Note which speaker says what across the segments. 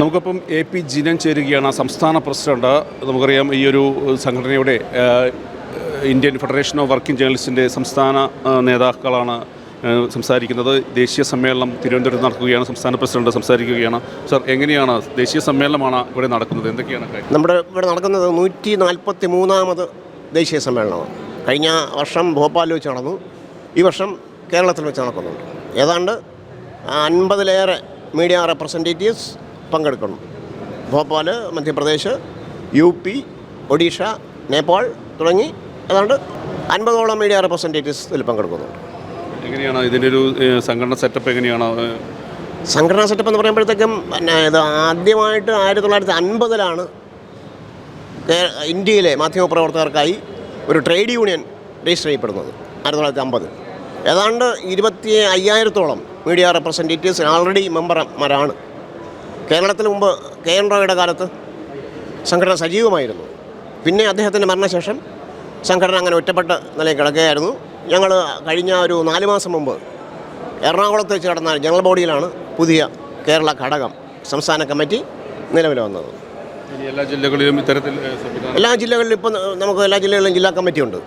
Speaker 1: നമുക്കപ്പം A P Jinan ചേരുകയാണ് സംസ്ഥാന president. നമുക്കറിയാം ഈ ഒരു സംഘടനയുടെ ഇന്ത്യൻ ഫെഡറേഷൻ ഓഫ് വർക്കിംഗ് ജേർണലിസ്റ്റിന്റെ സംസ്ഥാന നേതാക്കളാണ് സംസാരിക്കുന്നത്. ദേശീയ സമ്മേളനം തിരുവനന്തപുരത്ത് നടക്കുകയാണ് സംസ്ഥാന പ്രസിഡന്റ് സംസാരിക്കുകയാണ്. സർ എങ്ങനെയാണ് ദേശീയ സമ്മേളനമാണ് ഇവിടെ നടക്കുന്നത്? എന്തൊക്കെയാണ്
Speaker 2: നമ്മുടെ ഇവിടെ നടക്കുന്നത് നൂറ്റി നാൽപ്പത്തി മൂന്നാമത് ദേശീയ സമ്മേളനമാണ്. കഴിഞ്ഞ വർഷം ഭോപ്പാലിൽ വെച്ച് നടന്നു. ഈ വർഷം കേരളത്തിൽ വെച്ച് നടക്കുന്നുണ്ട്. ഏതാണ്ട് അൻപതിലേറെ മീഡിയ റെപ്രസെന്റേറ്റീവ്സ് പങ്കെടുക്കുന്നു ഭോപ്പാൽ മധ്യപ്രദേശ് യു പി ഒഡീഷ നേപ്പാൾ തുടങ്ങി ഏതാണ്ട് അൻപതോളം മീഡിയ റെപ്രസെന്റേറ്റീവ്സ് ഇതിൽ പങ്കെടുക്കുന്നുണ്ട്.
Speaker 1: എങ്ങനെയാണ് ഇതിന്റെ ഒരു സംഘടന സെറ്റപ്പ് എങ്ങനെയാണ്?
Speaker 2: സംഘടനാ സെറ്റപ്പ് എന്ന് പറയുമ്പോഴത്തേക്കും പിന്നെ ഇത് ആദ്യമായിട്ട് ആയിരത്തി തൊള്ളായിരത്തി അൻപതിലാണ് ഇന്ത്യയിലെ മാധ്യമപ്രവർത്തകർക്കായി ഒരു ട്രേഡ് യൂണിയൻ രജിസ്റ്റർ ചെയ്യപ്പെടുന്നത് ആയിരത്തി തൊള്ളായിരത്തി അമ്പത് ഏതാണ്ട് ഇരുപത്തി അയ്യായിരത്തോളം മീഡിയ റെപ്രസെന്റേറ്റീവ്സ് ആൾറെഡി മെമ്പർമാരാണ് കേരളത്തിൽ മുമ്പ് കെ എൻ റോയുടെ കാലത്ത് സംഘടന സജീവമായിരുന്നു. പിന്നെ അദ്ദേഹത്തിന്റെ മരണശേഷം സംഘടന അങ്ങനെ ഒറ്റപ്പെട്ട നിലയിൽ കിടക്കുകയായിരുന്നു. ഞങ്ങൾ കഴിഞ്ഞ ഒരു നാല് മാസം മുമ്പ് എറണാകുളത്ത് വെച്ച് നടന്ന ജനറൽ ബോഡിയിലാണ് പുതിയ കേരള ഘടകം സംസ്ഥാന കമ്മിറ്റി നിലവിൽ വന്നത്.
Speaker 1: എല്ലാ ജില്ലകളിലും ഇത്തരത്തിൽ
Speaker 2: എല്ലാ ജില്ലകളിലും ഇപ്പോൾ നമുക്ക് എല്ലാ ജില്ലകളിലും ജില്ലാ കമ്മിറ്റി ഉണ്ട്.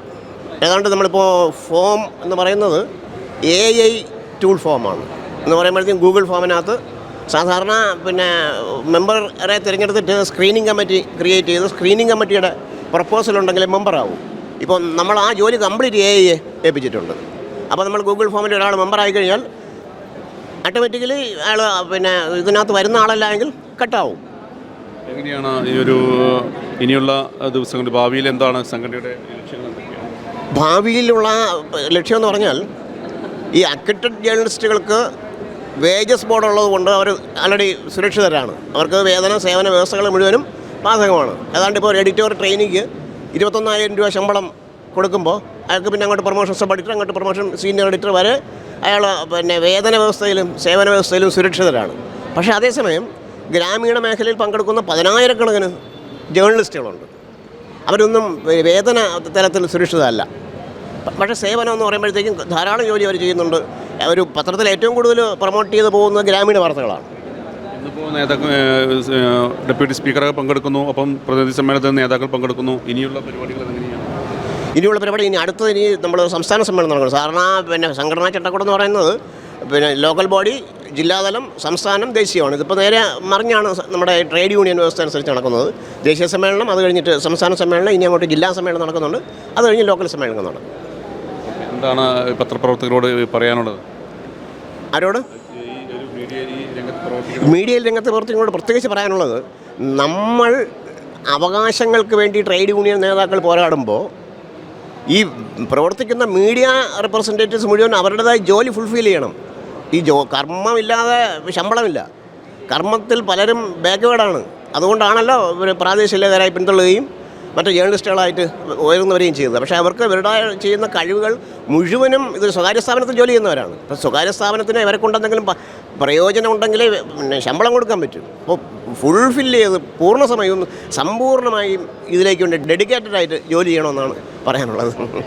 Speaker 2: ഏതാണ്ട് നമ്മളിപ്പോൾ ഫോം എന്ന് പറയുന്നത് എ ഐ ടൂൾ ഫോമാണ് എന്ന് പറയുമ്പോഴത്തേക്കും ഗൂഗിൾ ഫോമിനകത്ത് സാധാരണ പിന്നെ മെമ്പറെ തിരഞ്ഞെടുത്തിട്ട് സ്ക്രീനിങ് കമ്മിറ്റി ക്രിയേറ്റ് ചെയ്ത് സ്ക്രീനിങ് കമ്മിറ്റിയുടെ പ്രപ്പോസൽ ഉണ്ടെങ്കിൽ മെമ്പറാവും ഇപ്പോൾ നമ്മൾ ആ ജോലി കംപ്ലീറ്റ് എ ഐയെ ഏൽപ്പിച്ചിട്ടുണ്ട്. അപ്പോൾ നമ്മൾ ഗൂഗിൾ ഫോമിൽ ഒരാൾ മെമ്പറായി കഴിഞ്ഞാൽ ഓട്ടോമാറ്റിക്കലി അയാൾ പിന്നെ ഇതിനകത്ത് വരുന്ന ആളല്ല എങ്കിൽ കട്ടാവും.
Speaker 1: എങ്ങനെയാണ് ഈ ഒരു ഇനിയുള്ള ദിവസങ്ങളിൽ ഭാവിയിൽ എന്താണ് സംഘടനയുടെ
Speaker 2: ഭാവിയിലുള്ള ലക്ഷ്യം എന്ന് പറഞ്ഞാൽ ഈ അക്കറ്റഡ് ജേർണലിസ്റ്റുകൾക്ക് വേജസ് ബോർഡ് ഉള്ളത് കൊണ്ട് അവർ ആൾറെഡി സുരക്ഷിതരാണ്. അവർക്ക് വേതന സേവന വ്യവസ്ഥകൾ മുഴുവനും ബാധകമാണ്. ഏതാണ്ട് ഇപ്പോൾ ഒരു എഡിറ്റോർ ട്രെയിനിക്ക് ഇരുപത്തൊന്നായിരം രൂപ ശമ്പളം കൊടുക്കുമ്പോൾ അയാൾക്ക് പിന്നെ അങ്ങോട്ട് പ്രൊമോഷൻ സബ് എഡിറ്റർ അങ്ങോട്ട് പ്രൊമോഷൻ സീനിയർ എഡിറ്റർ വരെ അയാൾ പിന്നെ വേതന വ്യവസ്ഥയിലും സേവന വ്യവസ്ഥയിലും സുരക്ഷിതരാണ്. പക്ഷേ അതേസമയം ഗ്രാമീണ മേഖലയിൽ പങ്കെടുക്കുന്ന പതിനായിരക്കണക്കിന് ജേർണലിസ്റ്റുകളുണ്ട്. അവരൊന്നും വേതന തലത്തിൽ സുരക്ഷിതമല്ല പക്ഷേ സേവനം എന്ന് പറയുമ്പോഴത്തേക്കും ധാരാളം ജോലി അവർ ചെയ്യുന്നുണ്ട്. ഒരു പത്രത്തിൽ ഏറ്റവും കൂടുതൽ പ്രൊമോട്ട് ചെയ്ത് പോകുന്നത് ഗ്രാമീണ വാർത്തകളാണ്.
Speaker 1: ഇന്നിപ്പോൾ നേതാക്കൾ ഡെപ്യൂട്ടി സ്പീക്കറൊക്കെ പങ്കെടുക്കുന്നു അപ്പം പ്രതിനിധി സമ്മേളനത്തിൽ നേതാക്കൾ പങ്കെടുക്കുന്നു. ഇനിയുള്ള പരിപാടികൾ എങ്ങനെയാണ്?
Speaker 2: ഇനിയുള്ള പരിപാടി ഇനി അടുത്തത് ഇനി നമ്മൾ സംസ്ഥാന സമ്മേളനം നടക്കണം. സാധാരണ പിന്നെ സംഘടനാ ചട്ടക്കൂടം എന്ന് പറയുന്നത് പിന്നെ ലോക്കൽ ബോഡി ജില്ലാതലം സംസ്ഥാനം ദേശീയമാണ്. ഇതിപ്പോൾ നേരെ മറിഞ്ഞാണ് നമ്മുടെ ട്രേഡ് യൂണിയൻ വ്യവസ്ഥ അനുസരിച്ച് നടക്കുന്നത്. ദേശീയ സമ്മേളനം അത് കഴിഞ്ഞിട്ട് സംസ്ഥാന സമ്മേളനം ഇനി അങ്ങോട്ട് ജില്ലാ സമ്മേളനം നടക്കുന്നുണ്ട്. അത് കഴിഞ്ഞ് ലോക്കൽ സമ്മേളനം നടക്കും.
Speaker 1: എന്താണ് പത്രപ്രവർത്തകരോട് പറയാനുള്ളത്?
Speaker 2: ആരോട്?
Speaker 1: മീഡിയയിൽ രംഗത്ത്
Speaker 2: പ്രവർത്തിക്കുന്നതോട് പ്രത്യേകിച്ച് പറയാനുള്ളത് നമ്മൾ അവകാശങ്ങൾക്ക് വേണ്ടി ട്രേഡ് യൂണിയൻ നേതാക്കൾ പോരാടുമ്പോൾ ഈ പ്രവർത്തിക്കുന്ന മീഡിയ റെപ്രസെന്റേറ്റീവ്സ് മുഴുവൻ അവരുടേതായ ജോലി ഫുൾഫിൽ ചെയ്യണം. ഈ ജോ കർമ്മമില്ലാതെ ശമ്പളമില്ല. കർമ്മത്തിൽ പലരും ബാക്ക്വേഡാണ് അതുകൊണ്ടാണല്ലോ ഇവർ നേതാരായി പിന്തള്ളുകയും മറ്റ് ജേർണലിസ്റ്റുകളായിട്ട് ഉയർന്നവരെയും ചെയ്തത് പക്ഷേ അവർക്ക് ഇവരുടെ ചെയ്യുന്ന കഴിവുകൾ മുഴുവനും ഇത് സ്വകാര്യ സ്ഥാപനത്തിൽ ജോലി ചെയ്യുന്നവരാണ്. അപ്പോൾ സ്വകാര്യ സ്ഥാപനത്തിന് ഇവരെ കൊണ്ടെന്തെങ്കിലും പ്രയോജനം ഉണ്ടെങ്കിൽ പിന്നെ ശമ്പളം കൊടുക്കാൻ പറ്റും. അപ്പോൾ ഫുൾഫിൽ ചെയ്ത് പൂർണ സമയവും സമ്പൂർണമായും ഇതിലേക്ക് വേണ്ടി ഡെഡിക്കേറ്റഡ് ആയിട്ട് ജോലി ചെയ്യണമെന്നാണ് പറയാനുള്ളത്.